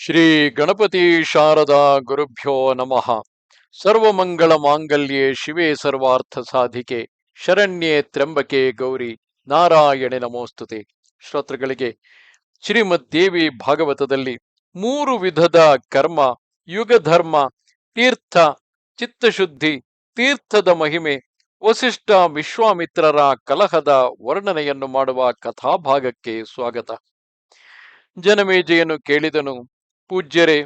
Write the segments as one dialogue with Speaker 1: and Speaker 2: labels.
Speaker 1: ಶ್ರೀ ಗಣಪತಿ ಶಾರದಾ ಗುರುಭ್ಯೋ ನಮಃ. ಸರ್ವಮಂಗಳ ಮಾಂಗಲ್ಯೆ ಶಿವೆ ಸರ್ವಾರ್ಥ ಸಾಧಿಕೆ, ಶರಣ್ಯೆ ತ್ರ್ಯಂಬಕೆ ಗೌರಿ, ನಾರಾಯಣೆ ನಮೋಸ್ತುತೆ. ಶ್ರೋತೃಗಳಿಗೆ ಶ್ರೀಮದ್ ದೇವಿ ಭಾಗವತದಲ್ಲಿ ಮೂರು ವಿಧದ ಕರ್ಮ, ಯುಗ ಧರ್ಮ, ತೀರ್ಥ, ಚಿತ್ತಶುದ್ಧಿ, ತೀರ್ಥದ ಮಹಿಮೆ, ವಸಿಷ್ಠ ವಿಶ್ವಾಮಿತ್ರರ ಕಲಹದ ವರ್ಣನೆಯನ್ನು ಮಾಡುವ ಕಥಾಭಾಗಕ್ಕೆ ಸ್ವಾಗತ. ಜನಮೇಜೆಯನ್ನು ಕೇಳಿದನು ಪೂಜ್ಯರೇ,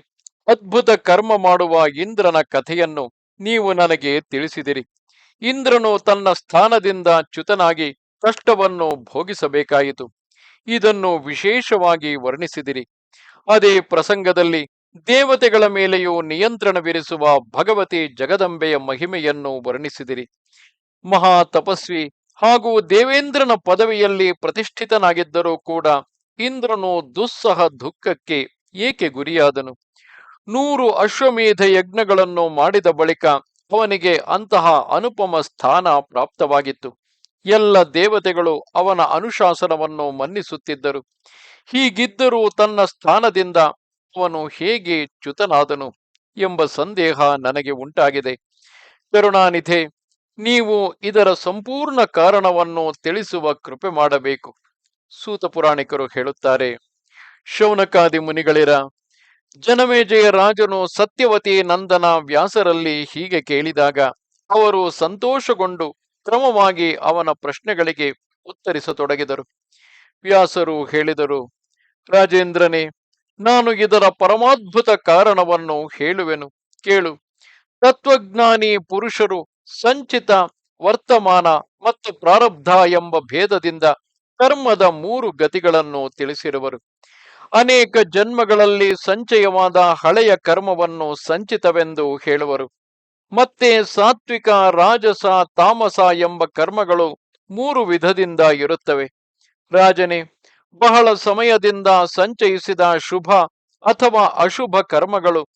Speaker 1: ಅದ್ಭುತ ಕರ್ಮ ಮಾಡುವ ಇಂದ್ರನ ಕಥೆಯನ್ನು ನೀವು ನನಗೆ ತಿಳಿಸಿದಿರಿ. ಇಂದ್ರನು ತನ್ನ ಸ್ಥಾನದಿಂದ ಚ್ಯುತನಾಗಿ ಕಷ್ಟವನ್ನು ಭೋಗಿಸಬೇಕಾಯಿತು. ಇದನ್ನು ವಿಶೇಷವಾಗಿ ವರ್ಣಿಸಿದಿರಿ. ಅದೇ ಪ್ರಸಂಗದಲ್ಲಿ ದೇವತೆಗಳ ಮೇಲೆಯೂ ನಿಯಂತ್ರಣವಿರಿಸುವ ಭಗವತಿ ಜಗದಂಬೆಯ ಮಹಿಮೆಯನ್ನು ವರ್ಣಿಸಿದಿರಿ. ಮಹಾ ತಪಸ್ವಿ ಹಾಗೂ ದೇವೇಂದ್ರನ ಪದವಿಯಲ್ಲಿ ಪ್ರತಿಷ್ಠಿತನಾಗಿದ್ದರೂ ಕೂಡ ಇಂದ್ರನು ದುಸ್ಸಹ ದುಃಖಕ್ಕೆ ಏಕೆ ಗುರಿಯಾದನು? ನೂರು ಅಶ್ವಮೇಧ ಯಜ್ಞಗಳನ್ನು ಮಾಡಿದ ಬಳಿಕ ಅವನಿಗೆ ಅಂತಹ ಅನುಪಮ ಸ್ಥಾನ ಪ್ರಾಪ್ತವಾಗಿತ್ತು. ಎಲ್ಲ ದೇವತೆಗಳು ಅವನ ಅನುಶಾಸನವನ್ನು ಮನ್ನಿಸುತ್ತಿದ್ದರು. ಹೀಗಿದ್ದರೂ ತನ್ನ ಸ್ಥಾನದಿಂದ ಅವನು ಹೇಗೆ ಚ್ಯುತನಾದನು ಎಂಬ ಸಂದೇಹ ನನಗೆ ಉಂಟಾಗಿದೆ. ಕರುಣಾನಿಧೆ, ನೀವು ಇದರ ಸಂಪೂರ್ಣ ಕಾರಣವನ್ನು ತಿಳಿಸುವ ಕೃಪೆ ಮಾಡಬೇಕು. ಸೂತ ಪುರಾಣಿಕರು ಹೇಳುತ್ತಾರೆ ಶೌನಕಾದಿ ಮುನಿಗಳಿರ, ಜನಮೇಜಯ ರಾಜನು ಸತ್ಯವತಿ ನಂದನ ವ್ಯಾಸರಲ್ಲಿ ಹೀಗೆ ಕೇಳಿದಾಗ, ಅವರು ಸಂತೋಷಗೊಂಡು ಕ್ರಮವಾಗಿ ಅವನ ಪ್ರಶ್ನೆಗಳಿಗೆ ಉತ್ತರಿಸತೊಡಗಿದರು. ವ್ಯಾಸರು ಹೇಳಿದರು, ರಾಜೇಂದ್ರನೇ, ನಾನು ಇದರ ಪರಮಾದ್ಭುತ ಕಾರಣವನ್ನು ಹೇಳುವೆನು. ಕೇಳು. ತತ್ವಜ್ಞಾನಿ ಪುರುಷರು ಸಂಚಿತ, ವರ್ತಮಾನ ಮತ್ತು ಪ್ರಾರಬ್ಧ ಎಂಬ ಭೇದದಿಂದ ಕರ್ಮದ ಮೂರು ಗತಿಗಳನ್ನು ತಿಳಿಸಿರುವರು. ಅನೇಕ ಜನ್ಮಗಳಲ್ಲಿ ಸಂಚಯವಾದ ಹಳೆಯ ಕರ್ಮವನ್ನು ಸಂಚಿತವೆಂದು ಹೇಳುವರು. ಮತ್ತೆ ಸಾತ್ವಿಕ, ರಾಜಸ, ತಾಮಸ ಎಂಬ ಕರ್ಮಗಳು ಮೂರು ವಿಧದಿಂದ ಇರುತ್ತವೆ. ರಾಜನೇ, ಬಹಳ ಸಮಯದಿಂದ ಸಂಚಯಿಸಿದ ಶುಭ ಅಥವಾ ಅಶುಭ ಕರ್ಮಗಳು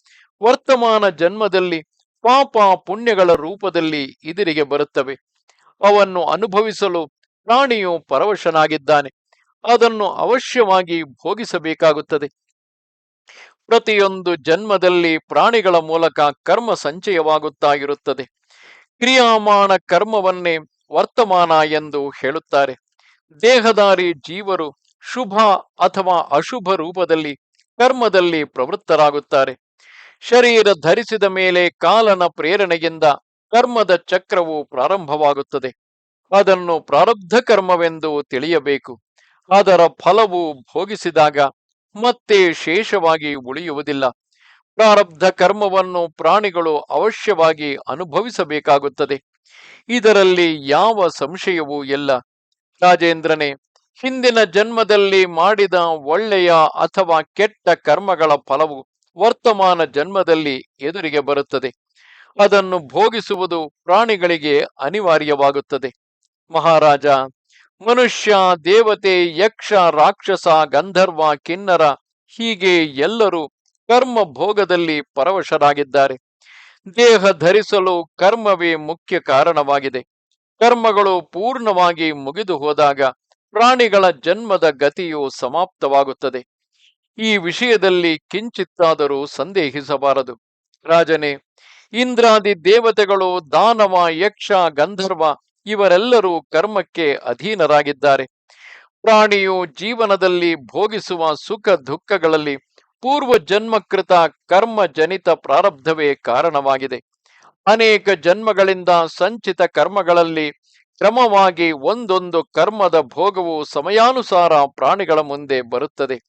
Speaker 1: ವರ್ತಮಾನ ಜನ್ಮದಲ್ಲಿ ಪಾಪ ಪುಣ್ಯಗಳ ರೂಪದಲ್ಲಿ ಇದಿರಿಗೆ ಬರುತ್ತವೆ. ಅವನ್ನು ಅನುಭವಿಸಲು ಪ್ರಾಣಿಯು ಪರವಶನಾಗಿದ್ದಾನೆ. ಅದನ್ನು ಅವಶ್ಯವಾಗಿ ಭೋಗಿಸಬೇಕಾಗುತ್ತದೆ. ಪ್ರತಿಯೊಂದು ಜನ್ಮದಲ್ಲಿ ಪ್ರಾಣಿಗಳ ಮೂಲಕ ಕರ್ಮ ಸಂಚಯವಾಗುತ್ತಾ ಇರುತ್ತದೆ ಕ್ರಿಯಾಮಾನ ಕರ್ಮವನ್ನೇ ವರ್ತಮಾನ ಎಂದು ಹೇಳುತ್ತಾರೆ. ದೇಹದಾರಿ ಜೀವರು ಶುಭ ಅಥವಾ ಅಶುಭ ರೂಪದಲ್ಲಿ ಕರ್ಮದಲ್ಲಿ ಪ್ರವೃತ್ತರಾಗುತ್ತಾರೆ. ಶರೀರ ಧರಿಸಿದ ಮೇಲೆ ಕಾಲನ ಪ್ರೇರಣೆಯಿಂದ ಕರ್ಮದ ಚಕ್ರವು ಪ್ರಾರಂಭವಾಗುತ್ತದೆ. ಅದನ್ನು ಪ್ರಾರಬ್ಧ ಕರ್ಮವೆಂದು ತಿಳಿಯಬೇಕು. ಅದರ ಫಲವು ಭೋಗಿಸಿದಾಗ ಮತ್ತೆ ಶೇಷವಾಗಿ ಉಳಿಯುವುದಿಲ್ಲ. ಪ್ರಾರಬ್ಧ ಕರ್ಮವನ್ನು ಪ್ರಾಣಿಗಳು ಅವಶ್ಯವಾಗಿ ಅನುಭವಿಸಬೇಕಾಗುತ್ತದೆ. ಇದರಲ್ಲಿ ಯಾವ ಸಂಶಯವೂ ಇಲ್ಲ. ರಾಜೇಂದ್ರನೇ, ಹಿಂದಿನ ಜನ್ಮದಲ್ಲಿ ಮಾಡಿದ ಒಳ್ಳೆಯ ಅಥವಾ ಕೆಟ್ಟ ಕರ್ಮಗಳ ಫಲವು ವರ್ತಮಾನ ಜನ್ಮದಲ್ಲಿ ಎದುರಿಗೆ ಬರುತ್ತದೆ. ಅದನ್ನು ಭೋಗಿಸುವುದು ಪ್ರಾಣಿಗಳಿಗೆ ಅನಿವಾರ್ಯವಾಗುತ್ತದೆ. ಮಹಾರಾಜ ಮನುಷ್ಯ, ದೇವತೆ, ಯಕ್ಷ, ರಾಕ್ಷಸ, ಗಂಧರ್ವ, ಕಿನ್ನರ ಹೀಗೆ ಎಲ್ಲರೂ ಕರ್ಮ ಭೋಗದಲ್ಲಿ ಪರವಶರಾಗಿದ್ದಾರೆ. ದೇಹ ಧರಿಸಲು ಕರ್ಮವೇ ಮುಖ್ಯ ಕಾರಣವಾಗಿದೆ. ಕರ್ಮಗಳು ಪೂರ್ಣವಾಗಿ ಮುಗಿದು ಹೋದಾಗ ಪ್ರಾಣಿಗಳ ಜನ್ಮದ ಗತಿಯು ಸಮಾಪ್ತವಾಗುತ್ತದೆ. ಈ ವಿಷಯದಲ್ಲಿ ಕಿಂಚಿತ್ತಾದರೂ ಸಂದೇಹಿಸಬಾರದು. ರಾಜನೇ, ಇಂದ್ರಾದಿ ದೇವತೆಗಳು ದಾನವ, ಯಕ್ಷ, ಗಂಧರ್ವ ಇವರೆಲ್ಲರೂ ಕರ್ಮಕ್ಕೆ ಅಧೀನರಾಗಿದ್ದಾರೆ. ಪ್ರಾಣಿಯು ಜೀವನದಲ್ಲಿ ಭೋಗಿಸುವ ಸುಖ ದುಃಖಗಳಲ್ಲಿ ಪೂರ್ವ ಜನ್ಮಕೃತ ಕರ್ಮ ಜನಿತ ಪ್ರಾರಬ್ಧವೇ ಕಾರಣವಾಗಿದೆ. ಅನೇಕ ಜನ್ಮಗಳಿಂದ ಸಂಚಿತ ಕರ್ಮಗಳಲ್ಲಿ ಕ್ರಮವಾಗಿ ಒಂದೊಂದು ಕರ್ಮದ ಭೋಗವು ಸಮಯಾನುಸಾರ ಪ್ರಾಣಿಗಳ ಮುಂದೆ ಬರುತ್ತದೆ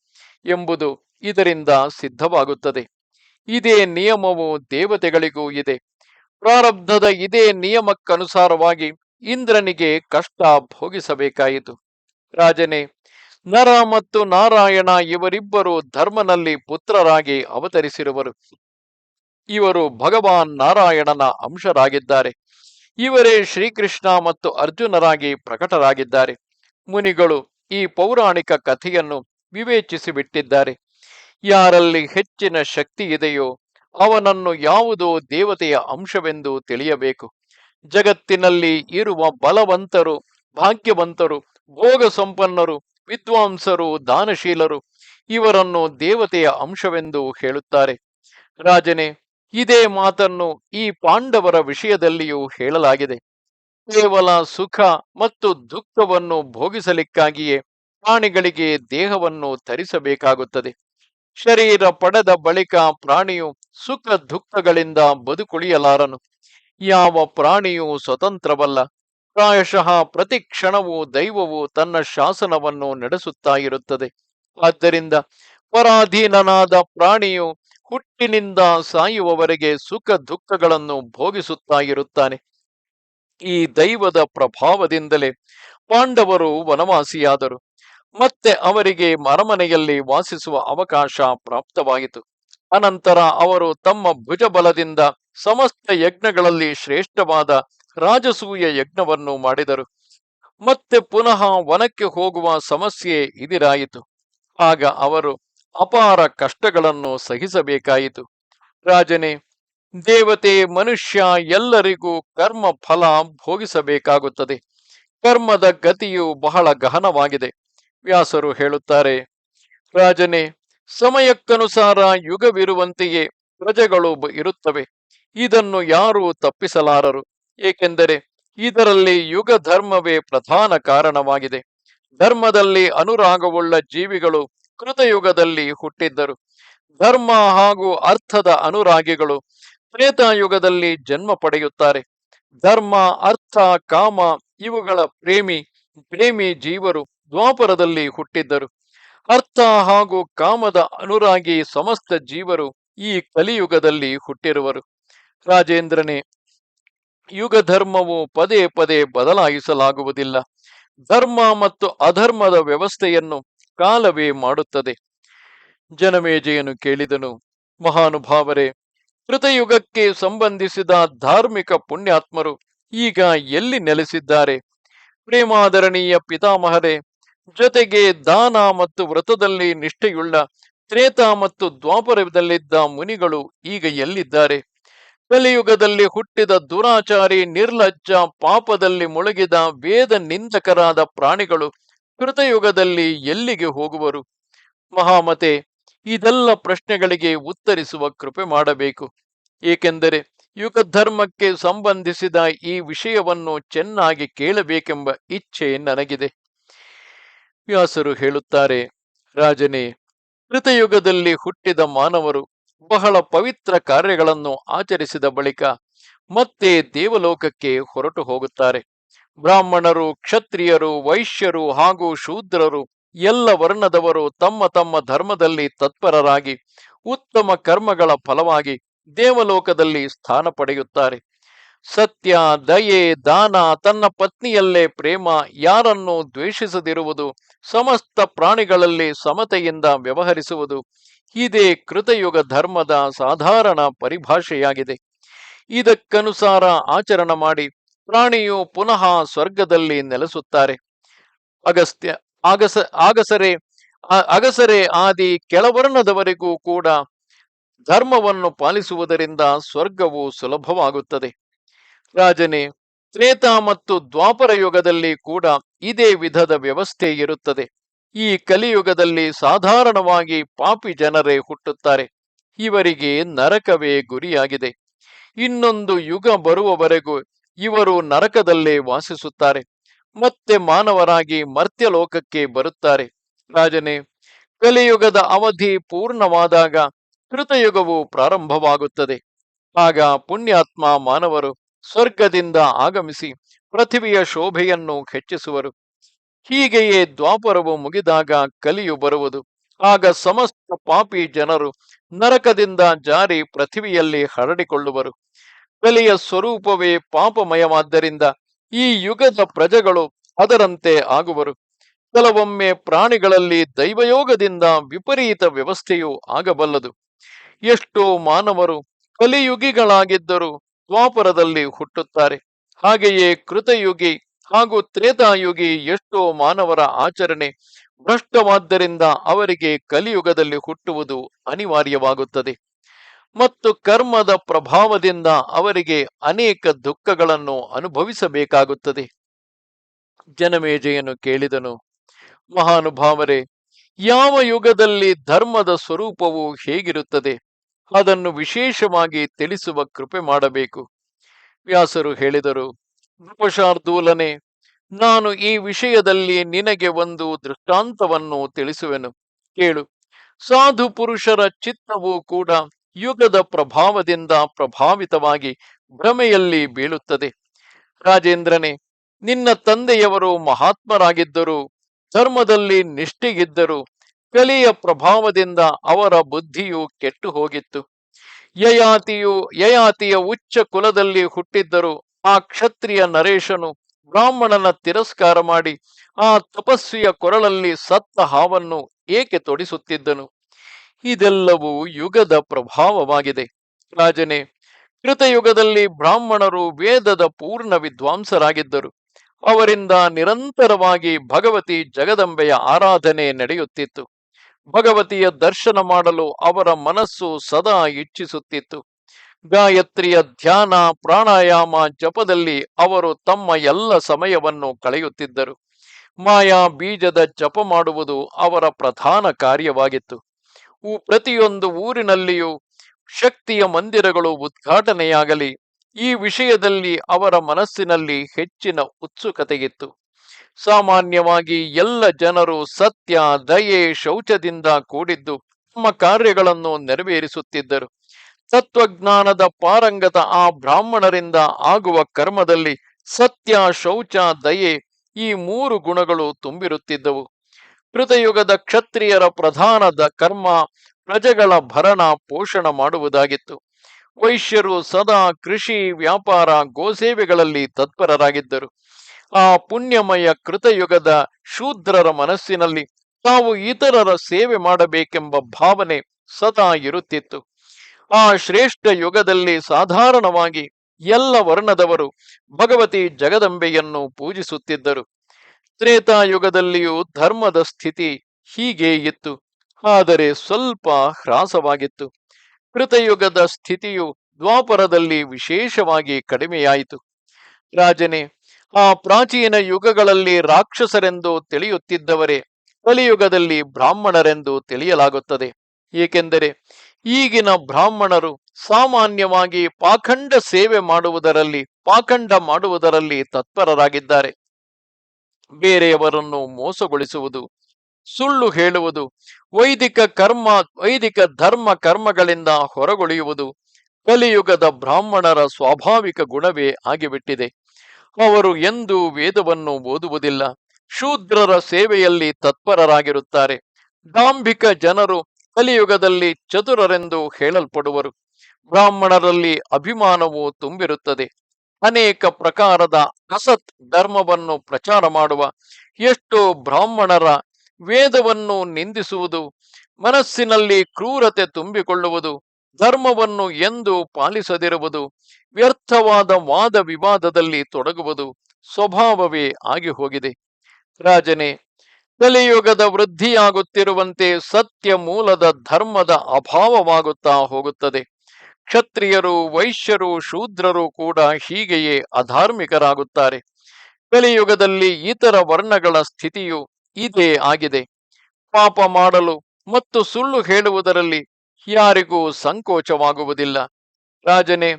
Speaker 1: ಎಂಬುದು ಇದರಿಂದ ಸಿದ್ಧವಾಗುತ್ತದೆ. ಇದೇ ನಿಯಮವು ದೇವತೆಗಳಿಗೂ ಇದೆ. ಪ್ರಾರಬ್ಧದ ಇದೇ ನಿಯಮಕ್ಕನುಸಾರವಾಗಿ ಇಂದ್ರನಿಗೆ ಕಷ್ಟ ಭೋಗಿಸಬೇಕಾಯಿತು. ರಾಜನೇ, ನರ ಮತ್ತು ನಾರಾಯಣ ಇವರಿಬ್ಬರು ಧರ್ಮನಲ್ಲಿ ಪುತ್ರರಾಗಿ ಅವತರಿಸಿರುವರು. ಇವರು ಭಗವಾನ್ ನಾರಾಯಣನ ಅಂಶರಾಗಿದ್ದಾರೆ. ಇವರೇ ಶ್ರೀಕೃಷ್ಣ ಮತ್ತು ಅರ್ಜುನರಾಗಿ ಪ್ರಕಟರಾಗಿದ್ದಾರೆ. ಮುನಿಗಳು ಈ ಪೌರಾಣಿಕ ಕಥೆಯನ್ನು ವಿವೇಚಿಸಿಬಿಟ್ಟಿದ್ದಾರೆ. ಯಾರಲ್ಲಿ ಹೆಚ್ಚಿನ ಶಕ್ತಿ ಇದೆಯೋ ಅವನನ್ನು ಯಾವುದೋ ದೇವತೆಯ ಅಂಶವೆಂದು ತಿಳಿಯಬೇಕು. ಜಗತ್ತಿನಲ್ಲಿ ಇರುವ ಬಲವಂತರು, ಭಾಗ್ಯವಂತರು, ಭೋಗ ಸಂಪನ್ನರು, ವಿದ್ವಾಂಸರು, ದಾನಶೀಲರು, ಇವರನ್ನು ದೇವತೆಯ ಅಂಶವೆಂದು ಹೇಳುತ್ತಾರೆ. ರಾಜನೇ, ಇದೇ ಮಾತನ್ನು ಈ ಪಾಂಡವರ ವಿಷಯದಲ್ಲಿಯೂ ಹೇಳಲಾಗಿದೆ. ಕೇವಲ ಸುಖ ಮತ್ತು ದುಃಖವನ್ನು ಭೋಗಿಸಲಿಕ್ಕಾಗಿಯೇ ಪ್ರಾಣಿಗಳಿಗೆ ದೇಹವನ್ನು ತರಿಸಬೇಕಾಗುತ್ತದೆ. ಶರೀರ ಪಡೆದ ಬಳಿಕ ಪ್ರಾಣಿಯು ಸುಖ ದುಃಖಗಳಿಂದ ಬದುಕುಳಿಯಲಾರನು. ಯಾವ ಪ್ರಾಣಿಯೂ ಸ್ವತಂತ್ರವಲ್ಲ. ಪ್ರಾಯಶಃ ಪ್ರತಿ ಕ್ಷಣವೂ ದೈವವು ತನ್ನ ಶಾಸನವನ್ನು ನಡೆಸುತ್ತಾ ಇರುತ್ತದೆ. ಆದ್ದರಿಂದ ಪರಾಧೀನನಾದ ಪ್ರಾಣಿಯು ಹುಟ್ಟಿನಿಂದ ಸಾಯುವವರೆಗೆ ಸುಖ ದುಃಖಗಳನ್ನು ಭೋಗಿಸುತ್ತಾ ಇರುತ್ತಾನೆ. ಈ ದೈವದ ಪ್ರಭಾವದಿಂದಲೇ ಪಾಂಡವರು ವನವಾಸಿಯಾದರು. ಮತ್ತೆ ಅವರಿಗೆ ಮರಮನೆಯಲ್ಲಿ ವಾಸಿಸುವ ಅವಕಾಶ ಪ್ರಾಪ್ತವಾಯಿತು. ಅನಂತರ ಅವರು ತಮ್ಮ ಭುಜಬಲದಿಂದ ಸಮಸ್ತ ಯಜ್ಞಗಳಲ್ಲಿ ಶ್ರೇಷ್ಠವಾದ ರಾಜಸೂಯ ಯಜ್ಞವನ್ನು ಮಾಡಿದರು. ಮತ್ತೆ ಪುನಃ ವನಕ್ಕೆ ಹೋಗುವ ಸಮಸ್ಯೆ ಇದಿರಾಯಿತು ಆಗ ಅವರು ಅಪಾರ ಕಷ್ಟಗಳನ್ನು ಸಹಿಸಬೇಕಾಯಿತು. ರಾಜನೇ, ದೇವತೆ ಮನುಷ್ಯ ಎಲ್ಲರಿಗೂ ಕರ್ಮ ಫಲ ಭೋಗಿಸಬೇಕಾಗುತ್ತದೆ. ಕರ್ಮದ ಗತಿಯು ಬಹಳ ಗಹನವಾಗಿದೆ. ವ್ಯಾಸರು ಹೇಳುತ್ತಾರೆ, ರಾಜನೇ ಸಮಯಕ್ಕನುಸಾರ ಯುಗವಿರುವಂತೆಯೇ ಪ್ರಜೆಗಳು ಇರುತ್ತವೆ. ಇದನ್ನು ಯಾರೂ ತಪ್ಪಿಸಲಾರರು. ಏಕೆಂದರೆ ಇದರಲ್ಲಿ ಯುಗ ಧರ್ಮವೇ ಪ್ರಧಾನ ಕಾರಣವಾಗಿದೆ. ಧರ್ಮದಲ್ಲಿ ಅನುರಾಗವುಳ್ಳ ಜೀವಿಗಳು ಕೃತಯುಗದಲ್ಲಿ ಹುಟ್ಟಿದ್ದರು. ಧರ್ಮ ಹಾಗೂ ಅರ್ಥದ ಅನುರಾಗಿಗಳು ತ್ರೇತಾಯುಗದಲ್ಲಿ ಜನ್ಮ ಪಡೆಯುತ್ತಾರೆ. ಧರ್ಮ, ಅರ್ಥ, ಕಾಮ ಇವುಗಳ ಪ್ರೇಮಿ ಪ್ರೇಮಿ ಜೀವರು ದ್ವಾಪರದಲ್ಲಿ ಹುಟ್ಟಿದ್ದರು. ಅರ್ಥ ಹಾಗೂ ಕಾಮದ ಅನುರಾಗಿ ಸಮಸ್ತ ಜೀವರು ಈ ಕಲಿಯುಗದಲ್ಲಿ ಹುಟ್ಟಿರುವರು. ರಾಜೇಂದ್ರನೇ ಯುಗ ಧರ್ಮವು ಪದೇ ಪದೇ ಬದಲಾಯಿಸಲಾಗುವುದಿಲ್ಲ. ಧರ್ಮ ಮತ್ತು ಅಧರ್ಮದ ವ್ಯವಸ್ಥೆಯನ್ನು ಕಾಲವೇ ಮಾಡುತ್ತದೆ. ಜನಮೇಜಯನು ಕೇಳಿದನು, ಮಹಾನುಭಾವರೇ, ಕೃತಯುಗಕ್ಕೆ ಸಂಬಂಧಿಸಿದ ಧಾರ್ಮಿಕ ಪುಣ್ಯಾತ್ಮರು ಈಗ ಎಲ್ಲಿ ನೆಲೆಸಿದ್ದಾರೆ? ಪ್ರೇಮಾದರಣೀಯ ಪಿತಾಮಹರೇ ಜೊತೆಗೆ ದಾನ ಮತ್ತು ವ್ರತದಲ್ಲಿ ನಿಷ್ಠೆಯುಳ್ಳ ತ್ರೇತ ಮತ್ತು ದ್ವಾಪರದಲ್ಲಿದ್ದ ಮುನಿಗಳು ಈಗ ಎಲ್ಲಿದ್ದಾರೆ? ಕಲಿಯುಗದಲ್ಲಿ ಹುಟ್ಟಿದ ದುರಾಚಾರಿ, ನಿರ್ಲಜ್ಜ, ಪಾಪದಲ್ಲಿ ಮುಳುಗಿದ ವೇದ ನಿಂದಕರಾದ ಪ್ರಾಣಿಗಳು ಕೃತಯುಗದಲ್ಲಿ ಎಲ್ಲಿಗೆ ಹೋಗುವರು? ಮಹಾಮತೆ, ಇದೆಲ್ಲ ಪ್ರಶ್ನೆಗಳಿಗೆ ಉತ್ತರಿಸುವ ಕೃಪೆ ಮಾಡಬೇಕು. ಏಕೆಂದರೆ ಯುಗಧರ್ಮಕ್ಕೆ ಸಂಬಂಧಿಸಿದ ಈ ವಿಷಯವನ್ನು ಚೆನ್ನಾಗಿ ಕೇಳಬೇಕೆಂಬ ಇಚ್ಛೆ ನನಗಿದೆ. ವ್ಯಾಸರು ಹೇಳುತ್ತಾರೆ, ರಾಜನೇ, ಕೃತಯುಗದಲ್ಲಿ ಹುಟ್ಟಿದ ಮಾನವರು ಬಹಳ ಪವಿತ್ರ ಕಾರ್ಯಗಳನ್ನು ಆಚರಿಸಿದ ಬಳಿಕ ಮತ್ತೆ ದೇವಲೋಕಕ್ಕೆ ಹೊರಟು ಹೋಗುತ್ತಾರೆ. ಬ್ರಾಹ್ಮಣರು, ಕ್ಷತ್ರಿಯರು, ವೈಶ್ಯರು ಹಾಗೂ ಶೂದ್ರರು ಎಲ್ಲ ವರ್ಣದವರು ತಮ್ಮ ತಮ್ಮ ಧರ್ಮದಲ್ಲಿ ತತ್ಪರರಾಗಿ ಉತ್ತಮ ಕರ್ಮಗಳ ಫಲವಾಗಿ ದೇವಲೋಕದಲ್ಲಿ ಸ್ಥಾನ ಪಡೆಯುತ್ತಾರೆ. ಸತ್ಯ, ದಯೆ, ದಾನ, ತನ್ನ ಪತ್ನಿಯಲ್ಲೇ ಪ್ರೇಮ, ಯಾರನ್ನು ದ್ವೇಷಿಸದಿರುವುದು, ಸಮಸ್ತ ಪ್ರಾಣಿಗಳಲ್ಲಿ ಸಮತೆಯಿಂದ ವ್ಯವಹರಿಸುವುದು. ಇದೇ ಕೃತಯುಗ ಧರ್ಮದ ಸಾಧಾರಣ ಪರಿಭಾಷೆಯಾಗಿದೆ. ಇದಕ್ಕನುಸಾರ ಆಚರಣ ಮಾಡಿ ಪ್ರಾಣಿಯು ಪುನಃ ಸ್ವರ್ಗದಲ್ಲಿ ನೆಲೆಸುತ್ತಾರೆ. ಅಗಸ್ತ್ಯ, ಆಗಸ, ಆಗಸರೆ ಅಗಸರೆ ಆದಿ ಕೆಳವರ್ಣದವರೆಗೂ ಕೂಡ ಧರ್ಮವನ್ನು ಪಾಲಿಸುವುದರಿಂದ ಸ್ವರ್ಗವು ಸುಲಭವಾಗುತ್ತದೆ. ರಾಜನೇ, ತ್ರೇತಾ ಮತ್ತು ದ್ವಾಪರ ಯುಗದಲ್ಲಿ ಕೂಡ ಇದೇ ವಿಧದ ವ್ಯವಸ್ಥೆ ಇರುತ್ತದೆ. ಈ ಕಲಿಯುಗದಲ್ಲಿ ಸಾಧಾರಣವಾಗಿ ಪಾಪಿ ಜನರೇ ಹುಟ್ಟುತ್ತಾರೆ. ಇವರಿಗೆ ನರಕವೇ ಗುರಿಯಾಗಿದೆ. ಇನ್ನೊಂದು ಯುಗ ಬರುವವರೆಗೂ ಇವರು ನರಕದಲ್ಲೇ ವಾಸಿಸುತ್ತಾರೆ. ಮತ್ತೆ ಮಾನವರಾಗಿ ಮರ್ತ್ಯಲೋಕಕ್ಕೆ ಬರುತ್ತಾರೆ. ರಾಜನೇ, ಕಲಿಯುಗದ ಅವಧಿ ಪೂರ್ಣವಾದಾಗ ಕೃತಯುಗವು ಪ್ರಾರಂಭವಾಗುತ್ತದೆ. ಆಗ ಪುಣ್ಯಾತ್ಮ ಮಾನವರು ಸ್ವರ್ಗದಿಂದ ಆಗಮಿಸಿ ಪೃಥಿವಿಯ ಶೋಭೆಯನ್ನು ಹೆಚ್ಚಿಸುವರು. ಹೀಗೆಯೇ ದ್ವಾಪರವು ಮುಗಿದಾಗ ಕಲಿಯು ಬರುವುದು. ಆಗ ಸಮಸ್ತ ಪಾಪಿ ಜನರು ನರಕದಿಂದ ಜಾರಿ ಪೃಥಿವಿಯಲ್ಲಿ ಹರಡಿಕೊಳ್ಳುವರು. ಕಲಿಯ ಸ್ವರೂಪವೇ ಪಾಪಮಯವಾದ್ದರಿಂದ ಈ ಯುಗದ ಪ್ರಜೆಗಳು ಅದರಂತೆ ಆಗುವರು. ಕೆಲವೊಮ್ಮೆ ಪ್ರಾಣಿಗಳಲ್ಲಿ ದೈವಯೋಗದಿಂದ ವಿಪರೀತ ವ್ಯವಸ್ಥೆಯು ಆಗಬಲ್ಲದು. ಎಷ್ಟೋ ಮಾನವರು ಕಲಿಯುಗಿಗಳಾಗಿದ್ದರೂ ದ್ವಾಪರದಲ್ಲಿ ಹುಟ್ಟುತ್ತಾರೆ. ಹಾಗೆಯೇ ಕೃತಯುಗಿ ಹಾಗೂ ತ್ರೇತಾಯುಗಿ ಎಷ್ಟೋ ಮಾನವರ ಆಚರಣೆ ಭ್ರಷ್ಟವಾದ್ದರಿಂದ ಅವರಿಗೆ ಕಲಿಯುಗದಲ್ಲಿ ಹುಟ್ಟುವುದು ಅನಿವಾರ್ಯವಾಗುತ್ತದೆ. ಮತ್ತು ಕರ್ಮದ ಪ್ರಭಾವದಿಂದ ಅವರಿಗೆ ಅನೇಕ ದುಃಖಗಳನ್ನು ಅನುಭವಿಸಬೇಕಾಗುತ್ತದೆ. ಜನಮೇಜೆಯನ್ನು ಕೇಳಿದನು, ಮಹಾನುಭಾವರೇ, ಯಾವ ಯುಗದಲ್ಲಿ ಧರ್ಮದ ಸ್ವರೂಪವು ಹೇಗಿರುತ್ತದೆ? ಅದನ್ನು ವಿಶೇಷವಾಗಿ ತಿಳಿಸುವ ಕೃಪೆ ಮಾಡಬೇಕು. ವ್ಯಾಸರು ಹೇಳಿದರು ನೃಪಶಾರ್ದೂಲನೆ ನಾನು ಈ ವಿಷಯದಲ್ಲಿ ನಿನಗೆ ಒಂದು ದೃಷ್ಟಾಂತವನ್ನು ತಿಳಿಸುವೆನು. ಕೇಳು. ಸಾಧು ಪುರುಷರ ಚಿತ್ತವು ಕೂಡ ಯುಗದ ಪ್ರಭಾವದಿಂದ ಪ್ರಭಾವಿತವಾಗಿ ಭ್ರಮೆಯಲ್ಲಿ ಬೀಳುತ್ತದೆ. ರಾಜೇಂದ್ರನೇ, ನಿನ್ನ ತಂದೆಯವರು ಮಹಾತ್ಮರಾಗಿದ್ದರು ಧರ್ಮದಲ್ಲಿ ನಿಷ್ಠೆಗಿದ್ದರು ಕಲಿಯ ಪ್ರಭಾವದಿಂದ ಅವರ ಬುದ್ಧಿಯು ಕೆಟ್ಟು ಹೋಗಿತ್ತು. ಯಯಾತಿಯು, ಯಯಾತಿಯ ಉಚ್ಚ ಕುಲದಲ್ಲಿ ಹುಟ್ಟಿದ್ದರು. ಆ ಕ್ಷತ್ರಿಯ ನರೇಶನು ಬ್ರಾಹ್ಮಣನ ತಿರಸ್ಕಾರ ಮಾಡಿ ಆ ತಪಸ್ವಿಯ ಕೊರಳಲ್ಲಿ ಸತ್ತ ಹಾವನ್ನು ಏಕೆ ತೊಡಿಸುತ್ತಿದ್ದನು? ಇದೆಲ್ಲವೂ ಯುಗದ ಪ್ರಭಾವವಾಗಿದೆ. ರಾಜನೇ, ಕೃತಯುಗದಲ್ಲಿ ಬ್ರಾಹ್ಮಣರು ವೇದದ ಪೂರ್ಣ ವಿದ್ವಾಂಸರಾಗಿದ್ದರು. ಅವರಿಂದ ನಿರಂತರವಾಗಿ ಭಗವತಿ ಜಗದಂಬೆಯ ಆರಾಧನೆ ನಡೆಯುತ್ತಿತ್ತು. ಭಗವತಿಯ ದರ್ಶನ ಮಾಡಲು ಅವರ ಮನಸ್ಸು ಸದಾ ಇಚ್ಛಿಸುತ್ತಿತ್ತು. ಗಾಯತ್ರಿಯ ಧ್ಯಾನ, ಪ್ರಾಣಾಯಾಮ ಜಪದಲ್ಲಿ ಅವರು ತಮ್ಮ ಎಲ್ಲ ಸಮಯವನ್ನು ಕಳೆಯುತ್ತಿದ್ದರು. ಮಾಯಾ ಬೀಜದ ಜಪ ಮಾಡುವುದು ಅವರ ಪ್ರಧಾನ ಕಾರ್ಯವಾಗಿತ್ತು. ಪ್ರತಿಯೊಂದು ಊರಿನಲ್ಲಿಯೂ ಶಕ್ತಿಯ ಮಂದಿರಗಳು ಉದ್ಘಾಟನೆಯಾಗಲಿ, ಈ ವಿಷಯದಲ್ಲಿ ಅವರ ಮನಸ್ಸಿನಲ್ಲಿ ಹೆಚ್ಚಿನ ಉತ್ಸುಕತೆಯಿತ್ತು. ಸಾಮಾನ್ಯವಾಗಿ ಎಲ್ಲ ಜನರು ಸತ್ಯ, ದಯೆ, ಶೌಚದಿಂದ ಕೂಡಿದ್ದು ತಮ್ಮ ಕಾರ್ಯಗಳನ್ನು ನೆರವೇರಿಸುತ್ತಿದ್ದರು. ತತ್ವಜ್ಞಾನದ ಪಾರಂಗತ ಆ ಬ್ರಾಹ್ಮಣರಿಂದ ಆಗುವ ಕರ್ಮದಲ್ಲಿ ಸತ್ಯ, ಶೌಚ, ದಯೆ ಈ ಮೂರು ಗುಣಗಳು ತುಂಬಿರುತ್ತಿದ್ದವು. ಕೃತಯುಗದ ಕ್ಷತ್ರಿಯರ ಪ್ರಧಾನದ ಕರ್ಮ ಪ್ರಜೆಗಳ ಭರಣ ಪೋಷಣ ಮಾಡುವುದಾಗಿತ್ತು. ವೈಶ್ಯರು ಸದಾ ಕೃಷಿ, ವ್ಯಾಪಾರ ಗೋಸೇವೆಗಳಲ್ಲಿ ತತ್ಪರರಾಗಿದ್ದರು. ಆ ಪುಣ್ಯಮಯ ಕೃತಯುಗದ ಶೂದ್ರರ ಮನಸ್ಸಿನಲ್ಲಿ ತಾವು ಇತರರ ಸೇವೆ ಮಾಡಬೇಕೆಂಬ ಭಾವನೆ ಸದಾ ಇರುತ್ತಿತ್ತು. ಆ ಶ್ರೇಷ್ಠ ಯುಗದಲ್ಲಿ ಸಾಧಾರಣವಾಗಿ ಎಲ್ಲ ವರ್ಣದವರು ಭಗವತಿ ಜಗದಂಬೆಯನ್ನು ಪೂಜಿಸುತ್ತಿದ್ದರು. ತ್ರೇತಾಯುಗದಲ್ಲಿಯೂ ಧರ್ಮದ ಸ್ಥಿತಿ ಹೀಗೆ ಇತ್ತು. ಆದರೆ ಸ್ವಲ್ಪ ಹ್ರಾಸವಾಗಿತ್ತು. ಕೃತಯುಗದ ಸ್ಥಿತಿಯು ದ್ವಾಪರದಲ್ಲಿ ವಿಶೇಷವಾಗಿ ಕಡಿಮೆಯಾಯಿತು. ರಾಜನೇ ಆ ಪ್ರಾಚೀನ ಯುಗಗಳಲ್ಲಿ ರಾಕ್ಷಸರೆಂದು ತಿಳಿಯುತ್ತಿದ್ದವರೇ ಕಲಿಯುಗದಲ್ಲಿ ಬ್ರಾಹ್ಮಣರೆಂದು ತಿಳಿಯಲಾಗುತ್ತದೆ. ಏಕೆಂದರೆ ಈಗಿನ ಬ್ರಾಹ್ಮಣರು ಸಾಮಾನ್ಯವಾಗಿ ಪಾಖಂಡ ಸೇವೆ ಮಾಡುವುದರಲ್ಲಿ, ಪಾಖಂಡ ಮಾಡುವುದರಲ್ಲಿ ತತ್ಪರರಾಗಿದ್ದಾರೆ. ಬೇರೆಯವರನ್ನು ಮೋಸಗೊಳಿಸುವುದು, ಸುಳ್ಳು ಹೇಳುವುದು, ವೈದಿಕ ಕರ್ಮ, ವೈದಿಕ ಧರ್ಮ ಕರ್ಮಗಳಿಂದ ಹೊರಗುಳಿಯುವುದು ಕಲಿಯುಗದ ಬ್ರಾಹ್ಮಣರ ಸ್ವಾಭಾವಿಕ ಗುಣವೇ ಆಗಿಬಿಟ್ಟಿದೆ. ಅವರು ಎಂದೂ ವೇದವನ್ನು ಓದುವುದಿಲ್ಲ. ಶೂದ್ರರ ಸೇವೆಯಲ್ಲಿ ತತ್ಪರರಾಗಿರುತ್ತಾರೆ. ದಾಂಭಿಕ ಜನರು ಕಲಿಯುಗದಲ್ಲಿ ಚತುರರೆಂದು ಹೇಳಲ್ಪಡುವರು. ಬ್ರಾಹ್ಮಣರಲ್ಲಿ ಅಭಿಮಾನವು ತುಂಬಿರುತ್ತದೆ. ಅನೇಕ ಪ್ರಕಾರದ ಅಸತ್ ಧರ್ಮವನ್ನು ಪ್ರಚಾರ ಮಾಡುವ ಎಷ್ಟೋ ಬ್ರಾಹ್ಮಣರ ವೇದವನ್ನು ನಿಂದಿಸುವುದು, ಮನಸ್ಸಿನಲ್ಲಿ ಕ್ರೂರತೆ ತುಂಬಿಕೊಳ್ಳುವುದು ಧರ್ಮವನ್ನು ಎಂದು ಪಾಲಿಸದಿರುವುದು, ವ್ಯರ್ಥವಾದ ವಾದ ವಿವಾದದಲ್ಲಿ ತೊಡಗುವುದು ಸ್ವಭಾವವೇ ಆಗಿ ಹೋಗಿದೆ ರಾಜನೇ, ಕಲಿಯುಗದ ವೃದ್ಧಿಯಾಗುತ್ತಿರುವಂತೆ ಸತ್ಯ ಮೂಲದ ಧರ್ಮದ ಅಭಾವವಾಗುತ್ತಾ ಹೋಗುತ್ತದೆ. ಕ್ಷತ್ರಿಯರು, ವೈಶ್ಯರು, ಶೂದ್ರರು ಕೂಡ ಹೀಗೆಯೇ ಅಧಾರ್ಮಿಕರಾಗುತ್ತಾರೆ. ಕಲಿಯುಗದಲ್ಲಿ ಇತರ ವರ್ಣಗಳ ಸ್ಥಿತಿಯು ಇದೇ ಆಗಿದೆ. ಪಾಪ ಮಾಡಲು ಮತ್ತು ಸುಳ್ಳು ಹೇಳುವುದರಲ್ಲಿ ಯಾರಿಗೂ ಸಂಕೋಚವಾಗುವುದಿಲ್ಲ. ರಾಜನೇ,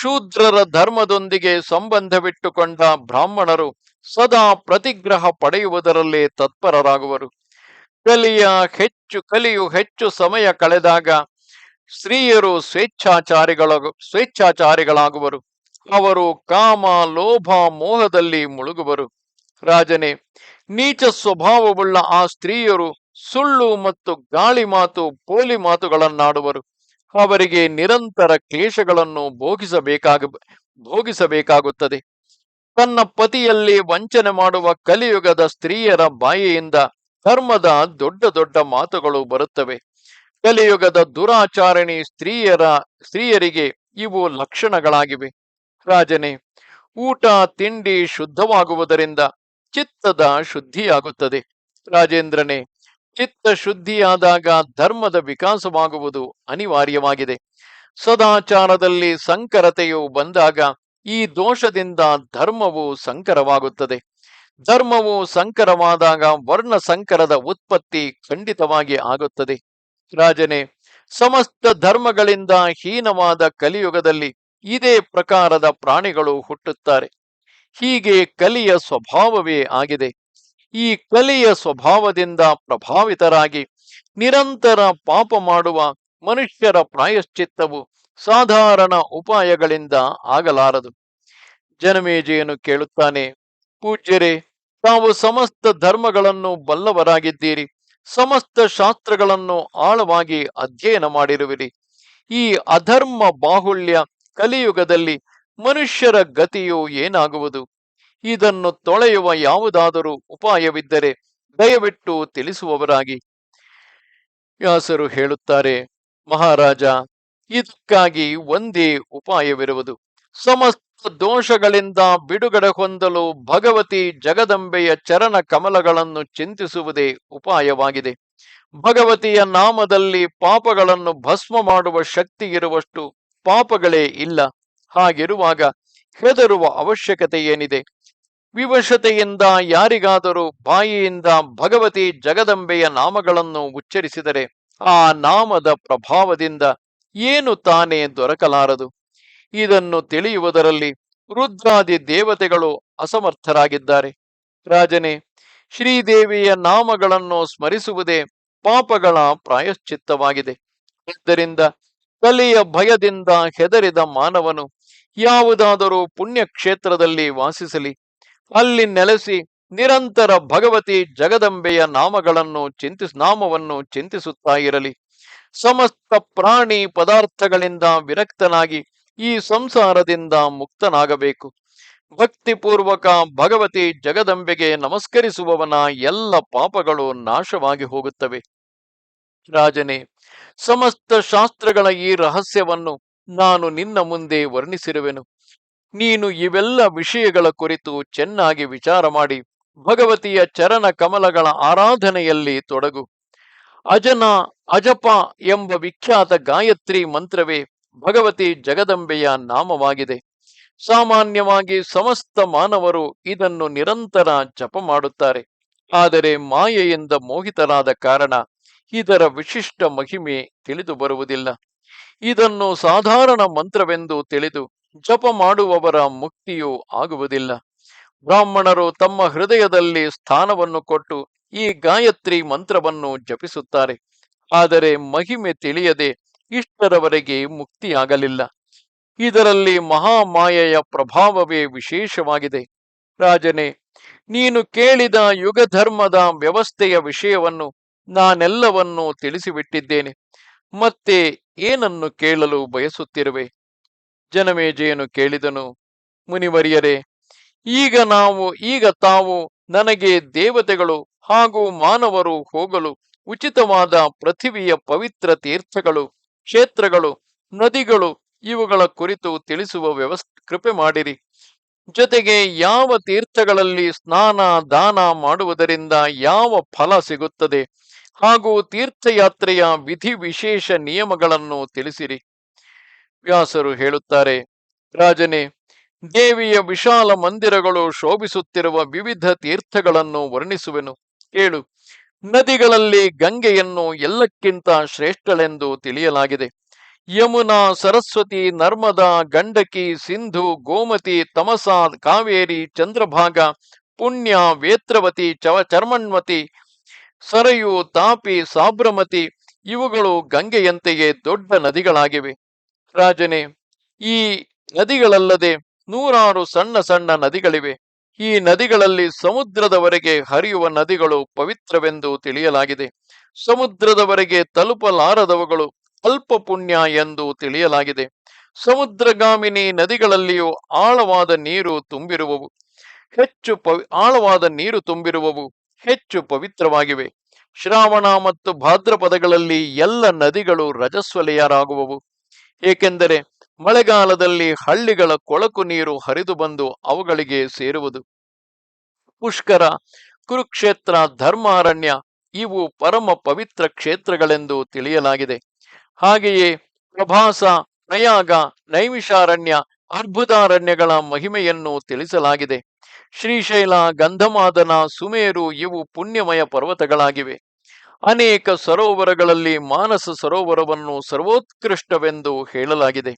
Speaker 1: ಶೂದ್ರರ ಧರ್ಮದೊಂದಿಗೆ ಸಂಬಂಧವಿಟ್ಟುಕೊಂಡ ಬ್ರಾಹ್ಮಣರು ಸದಾ ಪ್ರತಿಗ್ರಹ ಪಡೆಯುವುದರಲ್ಲೇ ತತ್ಪರರಾಗುವರು. ಕಲಿಯ ಹೆಚ್ಚು, ಕಲಿಯು ಹೆಚ್ಚು ಸಮಯ ಕಳೆದಾಗ ಸ್ತ್ರೀಯರು ಸ್ವೇಚ್ಛಾಚಾರಿಗಳ ಸ್ವೇಚ್ಛಾಚಾರಿಗಳಾಗುವರು. ಅವರು ಕಾಮ, ಲೋಭ, ಮೋಹದಲ್ಲಿ ಮುಳುಗುವರು. ರಾಜನೇ, ನೀಚ ಸ್ವಭಾವವುಳ್ಳ ಆ ಸ್ತ್ರೀಯರು ಸುಳ್ಳು ಮತ್ತು ಗಾಳಿ ಮಾತು, ಪೋಲಿ ಮಾತುಗಳನ್ನಾಡುವರು. ಅವರಿಗೆ ನಿರಂತರ ಕ್ಲೇಶಗಳನ್ನು ಭೋಗಿಸಬೇಕಾಗ, ಭೋಗಿಸಬೇಕಾಗುತ್ತದೆ. ತನ್ನ ಪತಿಯಲ್ಲಿ ವಂಚನೆ ಮಾಡುವ ಕಲಿಯುಗದ ಸ್ತ್ರೀಯರ ಬಾಯಿಯಿಂದ ಧರ್ಮದ ದೊಡ್ಡ ದೊಡ್ಡ ಮಾತುಗಳು ಬರುತ್ತವೆ. ಕಲಿಯುಗದ ದುರಾಚಾರಣಿ ಸ್ತ್ರೀಯರ, ಸ್ತ್ರೀಯರಿಗೆ ಇವು ಲಕ್ಷಣಗಳಾಗಿವೆ. ರಾಜನೇ, ಊಟ, ತಿಂಡಿ ಶುದ್ಧವಾಗುವುದರಿಂದ ಚಿತ್ತದ ಶುದ್ಧಿಯಾಗುತ್ತದೆ. ರಾಜೇಂದ್ರನೇ ಚಿತ್ತ ಶುದ್ಧಿಯಾದಾಗ ಧರ್ಮದ ವಿಕಾಸವಾಗುವುದು ಅನಿವಾರ್ಯವಾಗಿದೆ. ಸದಾಚಾರದಲ್ಲಿ ಸಂಕರತೆಯು ಬಂದಾಗ ಈ ದೋಷದಿಂದ ಧರ್ಮವು ಸಂಕರವಾಗುತ್ತದೆ. ಧರ್ಮವು ಸಂಕರವಾದಾಗ ವರ್ಣ ಸಂಕರದ ಉತ್ಪತ್ತಿ ಖಂಡಿತವಾಗಿ ಆಗುತ್ತದೆ. ರಾಜನೇ, ಸಮಸ್ತ ಧರ್ಮಗಳಿಂದ ಹೀನವಾದ ಕಲಿಯುಗದಲ್ಲಿ ಇದೇ ಪ್ರಕಾರದ ಪ್ರಾಣಿಗಳು ಹುಟ್ಟುತ್ತಾರೆ. ಹೀಗೆ ಕಲಿಯ ಸ್ವಭಾವವೇ ಆಗಿದೆ. ಈ ಕಲಿಯ ಸ್ವಭಾವದಿಂದ ಪ್ರಭಾವಿತರಾಗಿ ನಿರಂತರ ಪಾಪ ಮಾಡುವ ಮನುಷ್ಯರ ಪ್ರಾಯಶ್ಚಿತ್ತವು ಸಾಧಾರಣ ಉಪಾಯಗಳಿಂದ ಆಗಲಾರದು. ಜನಮೇಜೆಯನ್ನು ಕೇಳುತ್ತಾನೆ, ಪೂಜ್ಯರೇ, ತಾವು ಸಮಸ್ತ ಧರ್ಮಗಳನ್ನು ಬಲ್ಲವರಾಗಿದ್ದೀರಿ, ಸಮಸ್ತ ಶಾಸ್ತ್ರಗಳನ್ನು ಆಳವಾಗಿ ಅಧ್ಯಯನ ಮಾಡಿರುವಿರಿ. ಈ ಅಧರ್ಮ ಬಾಹುಳ್ಯ ಕಲಿಯುಗದಲ್ಲಿ ಮನುಷ್ಯರ ಗತಿಯು ಏನಾಗುವುದು? ಇದನ್ನು ತೊಳೆಯುವ ಯಾವುದಾದರೂ ಉಪಾಯವಿದ್ದರೆ ದಯವಿಟ್ಟು ತಿಳಿಸುವವರಾಗಿ. ವ್ಯಾಸರು ಹೇಳುತ್ತಾರೆ, ಮಹಾರಾಜ, ಇದಕ್ಕಾಗಿ ಒಂದೇ ಉಪಾಯವಿರುವುದು. ಸಮಸ್ತ ದೋಷಗಳಿಂದ ಬಿಡುಗಡೆ ಹೊಂದಲು ಭಗವತಿ ಜಗದಂಬೆಯ ಚರಣ ಕಮಲಗಳನ್ನು ಚಿಂತಿಸುವುದೇ ಉಪಾಯವಾಗಿದೆ. ಭಗವತಿಯ ನಾಮದಲ್ಲಿ ಪಾಪಗಳನ್ನು ಭಸ್ಮ ಮಾಡುವ ಶಕ್ತಿ ಇರುವಷ್ಟು ಪಾಪಗಳೇ ಇಲ್ಲ. ಹಾಗಿರುವಾಗ ಹೆದರುವ ಅವಶ್ಯಕತೆ ಏನಿದೆ ವಿವಶತೆಯಿಂದ ಯಾರಿಗಾದರೂ ಬಾಯಿಯಿಂದ ಭಗವತಿ ಜಗದಂಬೆಯ ನಾಮಗಳನ್ನು ಉಚ್ಚರಿಸಿದರೆ ಆ ನಾಮದ ಪ್ರಭಾವದಿಂದ ಏನು ತಾನೇ ದೊರಕಲಾರದು? ಇದನ್ನು ತಿಳಿಯುವುದರಲ್ಲಿ ರುದ್ರಾದಿ ದೇವತೆಗಳು ಅಸಮರ್ಥರಾಗಿದ್ದಾರೆ. ರಾಜನೇ, ಶ್ರೀದೇವಿಯ ನಾಮಗಳನ್ನು ಸ್ಮರಿಸುವುದೇ ಪಾಪಗಳ ಪ್ರಾಯಶ್ಚಿತ್ತವಾಗಿದೆ. ಆದ್ದರಿಂದ ಕಲಿಯ ಭಯದಿಂದ ಹೆದರಿದ ಮಾನವನು ಯಾವುದಾದರೂ ಪುಣ್ಯಕ್ಷೇತ್ರದಲ್ಲಿ ವಾಸಿಸಲಿ. ಅಲ್ಲಿ ನೆಲೆಸಿ ನಿರಂತರ ಭಗವತಿ ಜಗದಂಬೆಯ ನಾಮಗಳನ್ನು ಚಿಂತಿಸ್ ನಾಮವನ್ನು ಚಿಂತಿಸುತ್ತಾ ಇರಲಿ. ಸಮಸ್ತ ಪ್ರಾಣಿ ಪದಾರ್ಥಗಳಿಂದ ವಿರಕ್ತನಾಗಿ ಈ ಸಂಸಾರದಿಂದ ಮುಕ್ತನಾಗಬೇಕು. ಭಕ್ತಿಪೂರ್ವಕ ಭಗವತಿ ಜಗದಂಬೆಗೆ ನಮಸ್ಕರಿಸುವವನ ಎಲ್ಲ ಪಾಪಗಳು ನಾಶವಾಗಿ ಹೋಗುತ್ತವೆ. ರಾಜನೇ, ಸಮಸ್ತ ಶಾಸ್ತ್ರಗಳ ಈ ರಹಸ್ಯವನ್ನು ನಾನು ನಿನ್ನ ಮುಂದೆ ವರ್ಣಿಸಿರುವೆನು. ನೀನು ಇವೆಲ್ಲ ವಿಷಯಗಳ ಕುರಿತು ಚೆನ್ನಾಗಿ ವಿಚಾರ ಮಾಡಿ ಭಗವತಿಯ ಚರಣ ಕಮಲಗಳ ಆರಾಧನೆಯಲ್ಲಿ ತೊಡಗು. ಅಜನ, ಅಜಪ ಎಂಬ ವಿಖ್ಯಾತ ಗಾಯತ್ರಿ ಮಂತ್ರವೇ ಭಗವತಿ ಜಗದಂಬೆಯ ನಾಮವಾಗಿದೆ. ಸಾಮಾನ್ಯವಾಗಿ ಸಮಸ್ತ ಮಾನವರು ಇದನ್ನು ನಿರಂತರ ಜಪ ಮಾಡುತ್ತಾರೆ. ಆದರೆ ಮಾಯೆಯಿಂದ ಮೋಹಿತರಾದ ಕಾರಣ ಇದರ ವಿಶಿಷ್ಟ ಮಹಿಮೆ ತಿಳಿದು ಬರುವುದಿಲ್ಲ ಇದನ್ನು ಸಾಧಾರಣ ಮಂತ್ರವೆಂದು ತಿಳಿದು ಜಪ ಮಾಡುವವರ ಮುಕ್ತಿಯು ಆಗುವುದಿಲ್ಲ. ಬ್ರಾಹ್ಮಣರು ತಮ್ಮ ಹೃದಯದಲ್ಲಿ ಸ್ಥಾನವನ್ನು ಕೊಟ್ಟು ಈ ಗಾಯತ್ರಿ ಮಂತ್ರವನ್ನು ಜಪಿಸುತ್ತಾರೆ. ಆದರೆ ಮಹಿಮೆ ತಿಳಿಯದೆ ಇಷ್ಟರವರೆಗೆ ಮುಕ್ತಿಯಾಗಲಿಲ್ಲ. ಇದರಲ್ಲಿ ಮಹಾಮಾಯೆಯ ಪ್ರಭಾವವೇ ವಿಶೇಷವಾಗಿದೆ. ರಾಜನೇ, ನೀನು ಕೇಳಿದ ಯುಗಧರ್ಮದ ವ್ಯವಸ್ಥೆಯ ವಿಷಯವನ್ನು ನಾನೆಲ್ಲವನ್ನೂ ತಿಳಿಸಿಬಿಟ್ಟಿದ್ದೇನೆ. ಮತ್ತೆ ಏನನ್ನು ಕೇಳಲು ಬಯಸುತ್ತಿರುವೆ? ಜನಮೇಜೆಯನ್ನು ಕೇಳಿದನು, ಮುನಿವರಿಯರೇ, ಈಗ ನಾವು, ಈಗ ತಾವು ನನಗೆ ದೇವತೆಗಳು ಹಾಗೂ ಮಾನವರು ಹೋಗಲು ಉಚಿತವಾದ ಪೃಥಿವಿಯ ಪವಿತ್ರ ತೀರ್ಥಗಳು, ಕ್ಷೇತ್ರಗಳು, ನದಿಗಳು ಇವುಗಳ ಕುರಿತು ತಿಳಿಸುವ ವ್ಯವಸ್ಥೆ, ಕೃಪೆ ಮಾಡಿರಿ. ಜೊತೆಗೆ ಯಾವ ತೀರ್ಥಗಳಲ್ಲಿ ಸ್ನಾನ, ದಾನ ಮಾಡುವುದರಿಂದ ಯಾವ ಫಲ ಸಿಗುತ್ತದೆ ಹಾಗೂ ತೀರ್ಥಯಾತ್ರೆಯ ವಿಧಿ ವಿಶೇಷ ನಿಯಮಗಳನ್ನು ತಿಳಿಸಿರಿ. ವ್ಯಾಸರು ಹೇಳುತ್ತಾರೆ, ರಾಜನೇ, ದೇವಿಯ ವಿಶಾಲ ಮಂದಿರಗಳು ಶೋಭಿಸುತ್ತಿರುವ ವಿವಿಧ ತೀರ್ಥಗಳನ್ನು ವರ್ಣಿಸುವೆನು. ಏಳು ನದಿಗಳಲ್ಲಿ ಗಂಗೆಯನ್ನು ಎಲ್ಲಕ್ಕಿಂತ ಶ್ರೇಷ್ಠಳೆಂದು ತಿಳಿಯಲಾಗಿದೆ. ಯಮುನಾ, ಸರಸ್ವತಿ, ನರ್ಮದಾ, ಗಂಡಕಿ, ಸಿಂಧು, ಗೋಮತಿ, ತಮಸಾ, ಕಾವೇರಿ, ಚಂದ್ರಭಾಗ, ಪುಣ್ಯ, ವೇತ್ರವತಿ, ಚವ ಚರ್ಮಣ್ವತಿ ಸರಯು, ತಾಪಿ, ಸಾಬ್ರಮತಿ, ಇವುಗಳು ಗಂಗೆಯಂತೆಯೇ ದೊಡ್ಡ ನದಿಗಳಾಗಿವೆ. ರಾಜನೇ, ಈ ನದಿಗಳಲ್ಲದೆ ನೂರಾರು ಸಣ್ಣ ಸಣ್ಣ ನದಿಗಳಿವೆ. ಈ ನದಿಗಳಲ್ಲಿ ಸಮುದ್ರದವರೆಗೆ ಹರಿಯುವ ನದಿಗಳು ಪವಿತ್ರವೆಂದು ತಿಳಿಯಲಾಗಿದೆ. ಸಮುದ್ರದವರೆಗೆ ತಲುಪಲಾರದವುಗಳು ಅಲ್ಪ ಪುಣ್ಯ ಎಂದು ತಿಳಿಯಲಾಗಿದೆ. ಸಮುದ್ರಗಾಮಿನಿ ನದಿಗಳಲ್ಲಿಯೂ ಆಳವಾದ ನೀರು ತುಂಬಿರುವವು. ಹೆಚ್ಚು ಪವಿ, ಆಳವಾದ ನೀರು ತುಂಬಿರುವವು ಹೆಚ್ಚು ಪವಿತ್ರವಾಗಿವೆ. ಶ್ರಾವಣ ಮತ್ತು ಭಾದ್ರಪದಗಳಲ್ಲಿ ಎಲ್ಲ ನದಿಗಳು ರಜಸ್ವಲೆಯರಾಗುವವು. ಏಕೆಂದರೆ ಮಳೆಗಾಲದಲ್ಲಿ ಹಳ್ಳಿಗಳ ಕೊಳಕು ನೀರು ಹರಿದು ಬಂದು ಅವುಗಳಿಗೆ ಸೇರುವುದು. ಪುಷ್ಕರ, ಕುರುಕ್ಷೇತ್ರ, ಧರ್ಮಾರಣ್ಯ ಇವು ಪರಮ ಪವಿತ್ರ ಕ್ಷೇತ್ರಗಳೆಂದು ತಿಳಿಯಲಾಗಿದೆ. ಹಾಗೆಯೇ ಪ್ರಭಾಸ, ಪ್ರಯಾಗ, ನೈಮಿಷಾರಣ್ಯ ಅರ್ಬುದಾರಣ್ಯಗಳ ಮಹಿಮೆಯನ್ನು ತಿಳಿಸಲಾಗಿದೆ. ಶ್ರೀಶೈಲ, ಗಂಧಮಾದನ, ಸುಮೇರು ಇವು ಪುಣ್ಯಮಯ ಪರ್ವತಗಳಾಗಿವೆ. ಅನೇಕ ಸರೋವರಗಳಲ್ಲಿ ಮಾನಸ ಸರೋವರವನ್ನು ಸರ್ವೋತ್ಕೃಷ್ಟವೆಂದು ಹೇಳಲಾಗಿದೆ.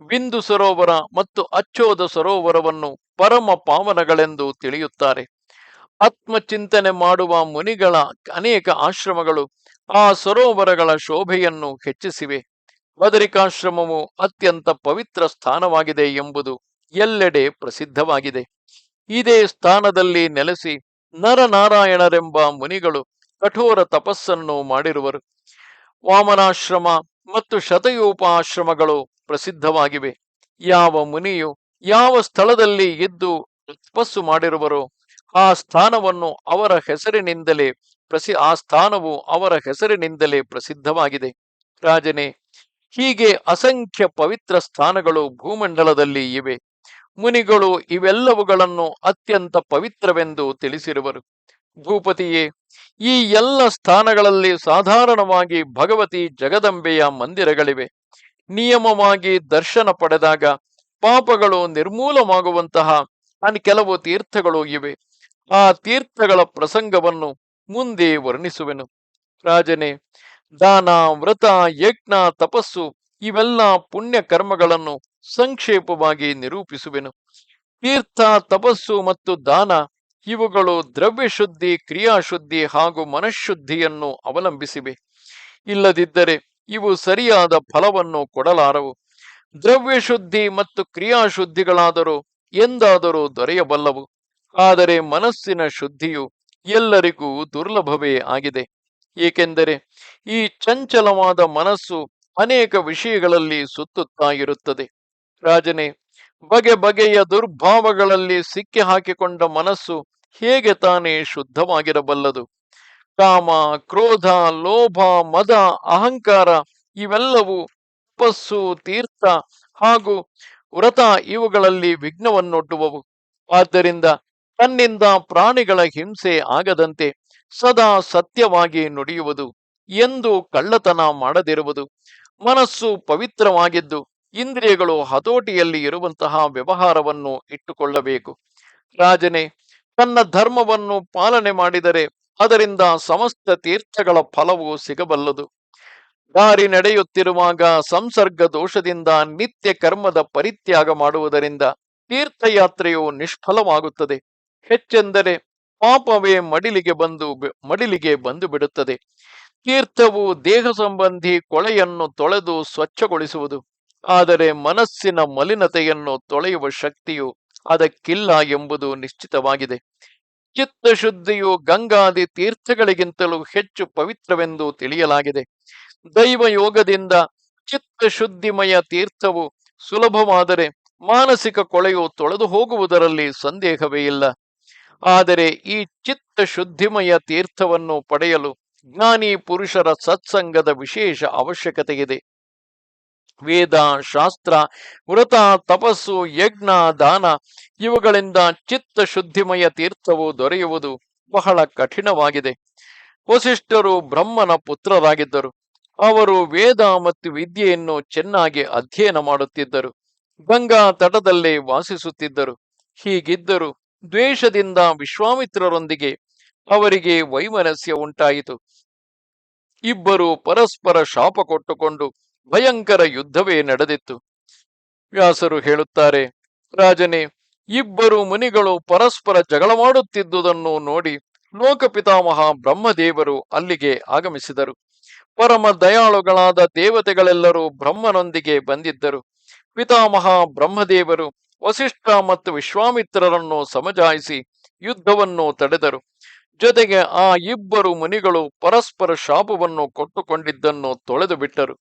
Speaker 1: ಬಿಂದು ಸರೋವರ ಮತ್ತು ಅಚ್ಚೋದ ಸರೋವರವನ್ನು ಪರಮ ಪಾವನಗಳೆಂದು ತಿಳಿಯುತ್ತಾರೆ. ಆತ್ಮಚಿಂತನೆ ಮಾಡುವ ಮುನಿಗಳ ಅನೇಕ ಆಶ್ರಮಗಳು ಆ ಸರೋವರಗಳ ಶೋಭೆಯನ್ನು ಹೆಚ್ಚಿಸಿವೆ. ಬದರಿಕಾಶ್ರಮವು ಅತ್ಯಂತ ಪವಿತ್ರ ಸ್ಥಾನವಾಗಿದೆ ಎಂಬುದು ಎಲ್ಲೆಡೆ ಪ್ರಸಿದ್ಧವಾಗಿದೆ. ಇದೇ ಸ್ಥಾನದಲ್ಲಿ ನೆಲೆಸಿ ನರನಾರಾಯಣರೆಂಬ ಮುನಿಗಳು ಕಠೋರ ತಪಸ್ಸನ್ನು ಮಾಡಿರುವರು. ವಾಮನಾಶ್ರಮ ಮತ್ತು ಶತಯೋಪಾಶ್ರಮಗಳು ಪ್ರಸಿದ್ಧವಾಗಿವೆ. ಯಾವ ಮುನಿಯು ಯಾವ ಸ್ಥಳದಲ್ಲಿ ಎದ್ದು ತಪಸ್ಸು ಮಾಡಿರುವರೋ ಆ ಸ್ಥಾನವನ್ನು ಅವರ ಹೆಸರಿನಿಂದಲೇ ಪ್ರಸಿ, ಆ ಸ್ಥಾನವು ಅವರ ಹೆಸರಿನಿಂದಲೇ ಪ್ರಸಿದ್ಧವಾಗಿದೆ. ರಾಜನೇ, ಹೀಗೆ ಅಸಂಖ್ಯ ಪವಿತ್ರ ಸ್ಥಾನಗಳು ಭೂಮಂಡಲದಲ್ಲಿ ಇವೆ. ಮುನಿಗಳು ಇವೆಲ್ಲವುಗಳನ್ನು ಅತ್ಯಂತ ಪವಿತ್ರವೆಂದು ತಿಳಿಸಿರುವರು. ಭೂಪತಿಯೇ ಈ ಎಲ್ಲ ಸ್ಥಾನಗಳಲ್ಲಿ ಸಾಧಾರಣವಾಗಿ ಭಗವತಿ ಜಗದಂಬೆಯ ಮಂದಿರಗಳಿವೆ. ನಿಯಮವಾಗಿ ದರ್ಶನ ಪಡೆದಾಗ ಪಾಪಗಳು ನಿರ್ಮೂಲವಾಗುವಂತಹ ಅನ್ ಕೆಲವು ತೀರ್ಥಗಳು ಇವೆ. ಆ ತೀರ್ಥಗಳ ಪ್ರಸಂಗವನ್ನು ಮುಂದೆ ವರ್ಣಿಸುವೆನು. ರಾಜನೇ, ದಾನ, ವ್ರತ, ಯಜ್ಞ, ತಪಸ್ಸು ಇವೆಲ್ಲ ಪುಣ್ಯ ಕರ್ಮಗಳನ್ನು ಸಂಕ್ಷೇಪವಾಗಿ ನಿರೂಪಿಸುವೆನು. ತೀರ್ಥ, ತಪಸ್ಸು ಮತ್ತು ದಾನ ಇವುಗಳು ದ್ರವ್ಯಶುದ್ಧಿ, ಕ್ರಿಯಾಶುದ್ಧಿ ಹಾಗೂ ಮನಃಶುದ್ಧಿಯನ್ನು ಅವಲಂಬಿಸಿವೆ. ಇಲ್ಲದಿದ್ದರೆ ಇವು ಸರಿಯಾದ ಫಲವನ್ನು ಕೊಡಲಾರವು. ದ್ರವ್ಯ ಶುದ್ಧಿ ಮತ್ತು ಕ್ರಿಯಾಶುದ್ಧಿಗಳಾದರೂ ಎಂದಾದರೂ ದೊರೆಯಬಲ್ಲವು. ಆದರೆ ಮನಸ್ಸಿನ ಶುದ್ಧಿಯು ಎಲ್ಲರಿಗೂ ದುರ್ಲಭವೇ ಆಗಿದೆ. ಏಕೆಂದರೆ ಈ ಚಂಚಲವಾದ ಮನಸ್ಸು ಅನೇಕ ವಿಷಯಗಳಲ್ಲಿ ಸುತ್ತುತ್ತಾ ಇರುತ್ತದೆ. ರಾಜನೇ ಬಗೆ ಬಗೆಯ ದುರ್ಭಾವಗಳಲ್ಲಿ ಸಿಕ್ಕಿ ಹಾಕಿಕೊಂಡ ಮನಸ್ಸು ಹೇಗೆ ತಾನೇ ಶುದ್ಧವಾಗಿರಬಲ್ಲದು? ಕಾಮ, ಕ್ರೋಧ, ಲೋಭ, ಮದ, ಅಹಂಕಾರ ಇವೆಲ್ಲವೂ ತಪಸ್ಸು, ತೀರ್ಥ ಹಾಗೂ ವ್ರತ ಇವುಗಳಲ್ಲಿ ವಿಘ್ನವನ್ನೊಡ್ಡುವವು. ಆದ್ದರಿಂದ ತನ್ನಿಂದ ಪ್ರಾಣಿಗಳ ಹಿಂಸೆ ಆಗದಂತೆ ಸದಾ ಸತ್ಯವಾಗಿ ನುಡಿಯುವುದು ಎಂದು ಕಳ್ಳತನ ಮಾಡದಿರುವುದು. ಮನಸ್ಸು ಪವಿತ್ರವಾಗಿದ್ದು ಇಂದ್ರಿಯಗಳು ಹತೋಟಿಯಲ್ಲಿ ಇರುವಂತಹ ವ್ಯವಹಾರವನ್ನು ಇಟ್ಟುಕೊಳ್ಳಬೇಕು. ರಾಜನೇ, ತನ್ನ ಧರ್ಮವನ್ನು ಪಾಲನೆ ಮಾಡಿದರೆ ಅದರಿಂದ ಸಮಸ್ತ ತೀರ್ಥಗಳ ಫಲವು ಸಿಗಬಲ್ಲದು. ದಾರಿ ನಡೆಯುತ್ತಿರುವಾಗ ಸಂಸರ್ಗ ದೋಷದಿಂದ ನಿತ್ಯ ಕರ್ಮದ ಪರಿತ್ಯಾಗ ಮಾಡುವುದರಿಂದ ತೀರ್ಥಯಾತ್ರೆಯು ನಿಷ್ಫಲವಾಗುತ್ತದೆ. ಹೆಚ್ಚೆಂದರೆ ಪಾಪವೇ ಮಡಿಲಿಗೆ ಬಂದು ಮಡಿಲಿಗೆ ಬಂದು ಬಿಡುತ್ತದೆ. ತೀರ್ಥವು ದೇಹ ಸಂಬಂಧಿ ಕೊಳೆಯನ್ನು ತೊಳೆದು ಸ್ವಚ್ಛಗೊಳಿಸುವುದು. ಆದರೆ ಮನಸ್ಸಿನ ಮಲಿನತೆಯನ್ನು ತೊಳೆಯುವ ಶಕ್ತಿಯು ಅದಕ್ಕಿಲ್ಲ ಎಂಬುದು ನಿಶ್ಚಿತವಾಗಿದೆ. ಚಿತ್ತಶುದ್ಧಿಯು ಗಂಗಾದಿ ತೀರ್ಥಗಳಿಗಿಂತಲೂ ಹೆಚ್ಚು ಪವಿತ್ರವೆಂದು ತಿಳಿಯಲಾಗಿದೆ. ದೈವ ಯೋಗದಿಂದ ಚಿತ್ತಶುದ್ಧಿಮಯ ತೀರ್ಥವು ಸುಲಭವಾದರೆ ಮಾನಸಿಕ ಕೊಳೆಯು ತೊಳೆದು ಹೋಗುವುದರಲ್ಲಿ ಸಂದೇಹವೇ ಇಲ್ಲ. ಆದರೆ ಈ ಚಿತ್ತ ಶುದ್ಧಿಮಯ ತೀರ್ಥವನ್ನು ಪಡೆಯಲು ಜ್ಞಾನಿ ಪುರುಷರ ಸತ್ಸಂಗದ ವಿಶೇಷ ಅವಶ್ಯಕತೆ ಇದೆ ವೇದ, ಶಾಸ್ತ್ರ ವ್ರತ ತಪಸ್ಸು, ಯಜ್ಞ, ದಾನ ಇವುಗಳಿಂದ ಚಿತ್ತ ಶುದ್ಧಿಮಯ ತೀರ್ಥವು ದೊರೆಯುವುದು ಬಹಳ ಕಠಿಣವಾಗಿದೆ. ವಸಿಷ್ಠರು ಬ್ರಹ್ಮನ ಪುತ್ರರಾಗಿದ್ದರು. ಅವರು ವೇದ ಮತ್ತು ವಿದ್ಯೆಯನ್ನು ಚೆನ್ನಾಗಿ ಅಧ್ಯಯನ ಮಾಡುತ್ತಿದ್ದರು. ಗಂಗಾ ತಟದಲ್ಲೇ ವಾಸಿಸುತ್ತಿದ್ದರು. ಹೀಗಿದ್ದರು ದ್ವೇಷದಿಂದ ವಿಶ್ವಾಮಿತ್ರರೊಂದಿಗೆ ಅವರಿಗೆ ವೈಮನಸ್ಯ ಉಂಟಾಯಿತು. ಇಬ್ಬರು ಪರಸ್ಪರ ಶಾಪ ಕೊಟ್ಟುಕೊಂಡು ಭಯಂಕರ ಯುದ್ಧವೇ ನಡೆದಿತ್ತು. ವ್ಯಾಸರು ಹೇಳುತ್ತಾರೆ, ರಾಜನೇ, ಇಬ್ಬರು ಮುನಿಗಳು ಪರಸ್ಪರ ಜಗಳವಾಡುತ್ತಿದ್ದುದನ್ನು ನೋಡಿ ಲೋಕಪಿತಾಮಹ ಬ್ರಹ್ಮದೇವರು ಅಲ್ಲಿಗೆ ಆಗಮಿಸಿದರು. ಪರಮ ದಯಾಳುಗಳಾದ ದೇವತೆಗಳೆಲ್ಲರೂ ಬ್ರಹ್ಮನೊಂದಿಗೆ ಬಂದಿದ್ದರು. ಪಿತಾಮಹ ಬ್ರಹ್ಮದೇವರು ವಸಿಷ್ಠ ಮತ್ತು ವಿಶ್ವಾಮಿತ್ರರನ್ನು ಸಮಜಾಯಿಸಿ ಯುದ್ಧವನ್ನು ತಡೆದರು. ಜೊತೆಗೆ ಆ ಇಬ್ಬರು ಮುನಿಗಳು ಪರಸ್ಪರ ಶಾಪವನ್ನು ಕೊಟ್ಟುಕೊಂಡಿದ್ದನ್ನು ತೊಳೆದು ಬಿಟ್ಟರು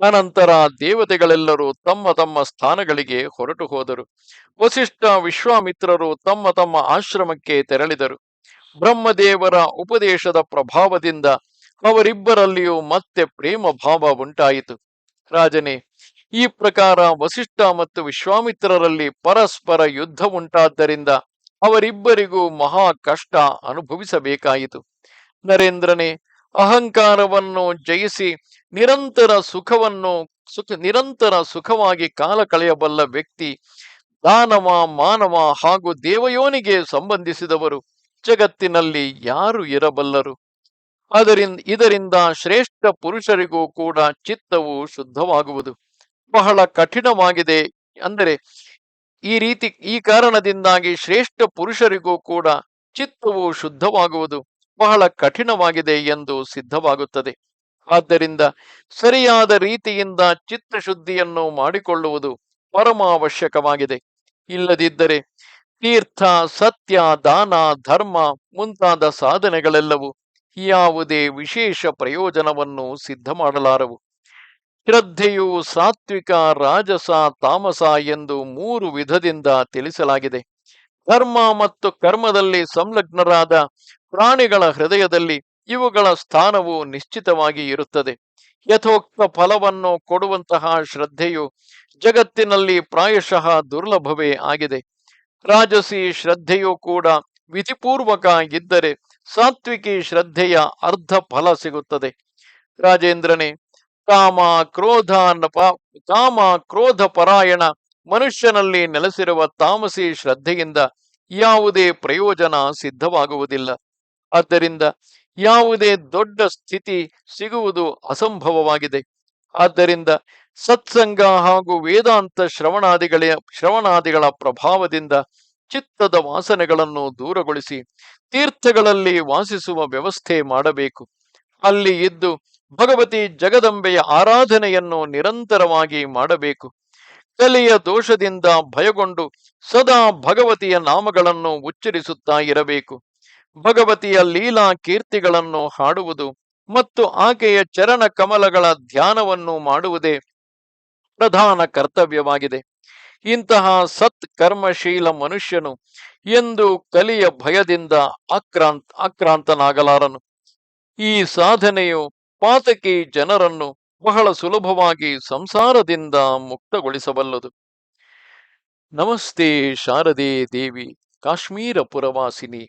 Speaker 1: ಅನಂತರ ದೇವತೆಗಳೆಲ್ಲರೂ ತಮ್ಮ ತಮ್ಮ ಸ್ಥಾನಗಳಿಗೆ ಹೊರಟು ಹೋದರು. ವಸಿಷ್ಠ ವಿಶ್ವಾಮಿತ್ರರು ತಮ್ಮ ತಮ್ಮ ಆಶ್ರಮಕ್ಕೆ ತೆರಳಿದರು. ಬ್ರಹ್ಮದೇವರ ಉಪದೇಶದ ಪ್ರಭಾವದಿಂದ ಅವರಿಬ್ಬರಲ್ಲಿಯೂ ಮತ್ತೆ ಪ್ರೇಮ ಭಾವ ಉಂಟಾಯಿತು. ರಾಜನೇ, ಈ ಪ್ರಕಾರ ವಸಿಷ್ಠ ಮತ್ತು ವಿಶ್ವಾಮಿತ್ರರಲ್ಲಿ ಪರಸ್ಪರ ಯುದ್ಧ ಉಂಟಾದ್ದರಿಂದ ಅವರಿಬ್ಬರಿಗೂ ಮಹಾ ಕಷ್ಟ ಅನುಭವಿಸಬೇಕಾಯಿತು. ನರೇಂದ್ರನೇ ಅಹಂಕಾರವನ್ನು ಜಯಿಸಿ ನಿರಂತರ ಸುಖವನ್ನು ಸುಖ, ನಿರಂತರ ಸುಖವಾಗಿ ಕಾಲ ಕಳೆಯಬಲ್ಲ ವ್ಯಕ್ತಿ ದಾನವ, ಮಾನವ ಹಾಗೂ ದೇವಯೋನಿಗೆ ಸಂಬಂಧಿಸಿದವರು ಜಗತ್ತಿನಲ್ಲಿ ಯಾರು ಇರಬಲ್ಲರು? ಅದರಿಂದ, ಇದರಿಂದ ಶ್ರೇಷ್ಠ ಪುರುಷರಿಗೂ ಕೂಡ ಚಿತ್ತವು ಶುದ್ಧವಾಗುವುದು. ಬಹಳ ಕಠಿಣವಾಗಿದೆ ಅಂದರೆ ಈ ರೀತಿ, ಈ ಕಾರಣದಿಂದಾಗಿ ಶ್ರೇಷ್ಠ ಪುರುಷರಿಗೂ ಕೂಡ ಚಿತ್ತವು ಶುದ್ಧವಾಗುವುದು. ಬಹಳ ಕಠಿಣವಾಗಿದೆ ಎಂದು ಸಿದ್ಧವಾಗುತ್ತದೆ. ಆದ್ದರಿಂದ ಸರಿಯಾದ ರೀತಿಯಿಂದ ಚಿತ್ತಶುದ್ಧಿಯನ್ನು ಮಾಡಿಕೊಳ್ಳುವುದು ಪರಮಾವಶ್ಯಕವಾಗಿದೆ. ಇಲ್ಲದಿದ್ದರೆ ತೀರ್ಥ, ಸತ್ಯ, ದಾನ, ಧರ್ಮ ಮುಂತಾದ ಸಾಧನೆಗಳೆಲ್ಲವೂ ಯಾವುದೇ ವಿಶೇಷ ಪ್ರಯೋಜನವನ್ನು ಸಿದ್ಧ ಮಾಡಲಾರವು ಶ್ರದ್ಧೆಯು ಸಾತ್ವಿಕ, ರಾಜಸ, ತಾಮಸ ಎಂದು ಮೂರು ವಿಧದಿಂದ ತಿಳಿಸಲಾಗಿದೆ. ಧರ್ಮ ಮತ್ತು ಕರ್ಮದಲ್ಲಿ ಸಂಲಗ್ನರಾದ ಪ್ರಾಣಿಗಳ ಹೃದಯದಲ್ಲಿ ಇವುಗಳ ಸ್ಥಾನವು ನಿಶ್ಚಿತವಾಗಿ ಇರುತ್ತದೆ. ಯಥೋಕ್ತ ಫಲವನ್ನು ಕೊಡುವಂತಹ ಶ್ರದ್ಧೆಯು ಜಗತ್ತಿನಲ್ಲಿ ಪ್ರಾಯಶಃ ದುರ್ಲಭವೇ ಆಗಿದೆ. ರಾಜಸಿ ಶ್ರದ್ಧೆಯು ಕೂಡ ವಿಧಿಪೂರ್ವಕ ಇದ್ದರೆ ಸಾತ್ವಿಕಿ ಶ್ರದ್ಧೆಯ ಅರ್ಧ ಫಲ ಸಿಗುತ್ತದೆ. ರಾಜೇಂದ್ರನೇ, ಕಾಮ ಕ್ರೋಧ ಕಾಮ ಕ್ರೋಧ ಪರಾಯಣ ಮನುಷ್ಯನಲ್ಲಿ ನೆಲೆಸಿರುವ ತಾಮಸಿ ಶ್ರದ್ಧೆಯಿಂದ ಯಾವುದೇ ಪ್ರಯೋಜನ ಸಿದ್ಧವಾಗುವುದಿಲ್ಲ. ಆದ್ದರಿಂದ ಯಾವುದೇ ದೊಡ್ಡ ಸ್ಥಿತಿ ಸಿಗುವುದು ಅಸಂಭವವಾಗಿದೆ. ಆದ್ದರಿಂದ ಸತ್ಸಂಗ ಹಾಗೂ ವೇದಾಂತ ಶ್ರವಣಾದಿಗಳ ಶ್ರವಣಾದಿಗಳ ಪ್ರಭಾವದಿಂದ ಚಿತ್ತದ ವಾಸನೆಗಳನ್ನು ದೂರಗೊಳಿಸಿ ತೀರ್ಥಗಳಲ್ಲಿ ವಾಸಿಸುವ ವ್ಯವಸ್ಥೆ ಮಾಡಬೇಕು. ಅಲ್ಲಿ ಇದ್ದು ಭಗವತಿ ಜಗದಂಬೆಯ ಆರಾಧನೆಯನ್ನು ನಿರಂತರವಾಗಿ ಮಾಡಬೇಕು. ಕಲೆಯ ದೋಷದಿಂದ ಭಯಗೊಂಡು ಸದಾ ಭಗವತಿಯ ನಾಮಗಳನ್ನು ಉಚ್ಚರಿಸುತ್ತಾ ಇರಬೇಕು. ಭಗವತಿಯ ಲೀಲಾ ಕೀರ್ತಿಗಳನ್ನು ಹಾಡುವುದು ಮತ್ತು ಆಕೆಯ ಚರಣ ಕಮಲಗಳ ಧ್ಯಾನವನ್ನು ಮಾಡುವುದೇ ಪ್ರಧಾನ ಕರ್ತವ್ಯವಾಗಿದೆ. ಇಂತಹ ಸತ್ ಕರ್ಮಶೀಲ ಮನುಷ್ಯನು ಎಂದು ಕಲಿಯ ಭಯದಿಂದ ಆಕ್ರಾಂತ್ ಆಕ್ರಾಂತನಾಗಲಾರನು. ಈ ಸಾಧನೆಯು ಪಾತಕಿ ಜನರನ್ನು ಬಹಳ ಸುಲಭವಾಗಿ ಸಂಸಾರದಿಂದ ಮುಕ್ತಗೊಳಿಸಬಲ್ಲದು. ನಮಸ್ತೆ ಶಾರದೆ ದೇವಿ, ಕಾಶ್ಮೀರ ಪುರವಾಸಿನಿ.